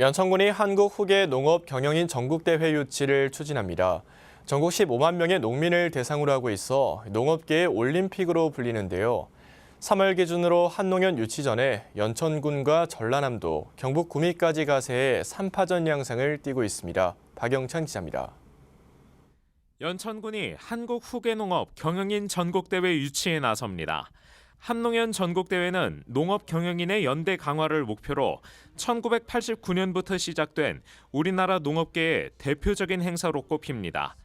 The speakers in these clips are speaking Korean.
연천군이 한국 후계 농업 경영인 전국대회 유치를 추진합니다. 전국 15만 명의 농민을 대상으로 하고 있어 농업계의 올림픽으로 불리는데요. 3월 기준으로 한농연 유치 전에 연천군과 전라남도, 경북 구미까지 가세해 3파전 양상을 띠고 있습니다. 박영찬 기자입니다. 연천군이 한국 후계농업 경영인 전국대회 유치에 나섭니다. 한농연 전국대회는 농업 경영인의 연대 강화를 목표로 1989년부터 시작된 우리나라 농업계의 대표적인 행사로 꼽힙니다.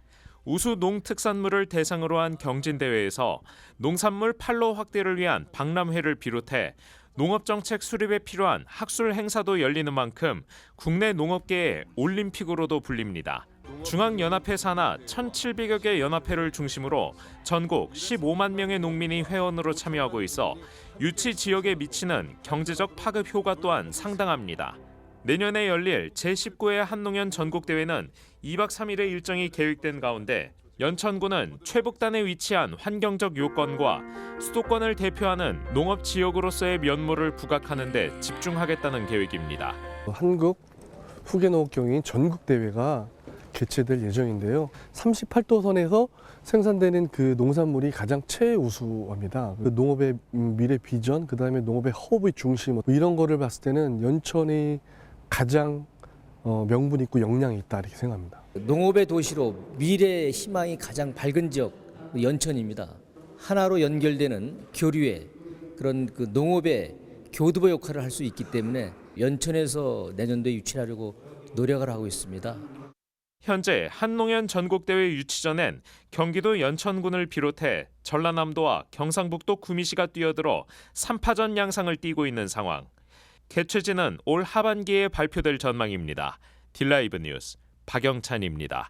우수 농특산물을 대상으로 한 경진대회에서 농산물 판로 확대를 위한 박람회를 비롯해 농업정책 수립에 필요한 학술 행사도 열리는 만큼 국내 농업계의 올림픽으로도 불립니다. 중앙연합회 산하 1,700여 개 연합회를 중심으로 전국 15만 명의 농민이 회원으로 참여하고 있어 유치 지역에 미치는 경제적 파급 효과 또한 상당합니다. 내년에 열릴 제19회 한농연 전국대회는 2박 3일의 일정이 계획된 가운데 연천군은 최북단에 위치한 환경적 요건과 수도권을 대표하는 농업 지역으로서의 면모를 부각하는 데 집중하겠다는 계획입니다. 한국 후계농업 경영인 전국 대회가 개최될 예정인데요. 38도 선에서 생산되는 그 농산물이 가장 최우수합니다. 그 농업의 미래 비전, 그 다음에 농업의 허브의 중심 뭐 이런 거를 봤을 때는 연천이 가장 어, 명분 있고 역량이 있다 이렇게 생각합니다. 농업의 도시로 미래의 희망이 가장 밝은 지역 연천입니다. 하나로 연결되는 교류의 그런 그 농업의 교두보 역할을 할 수 있기 때문에 연천에서 내년도에 유치하려고 노력을 하고 있습니다. 현재 한농연 전국대회 유치 전엔 경기도 연천군을 비롯해 전라남도와 경상북도 구미시가 뛰어들어 3파전 양상을 띠고 있는 상황. 개최지는 올 하반기에 발표될 전망입니다. 딜라이브 뉴스 박영찬입니다.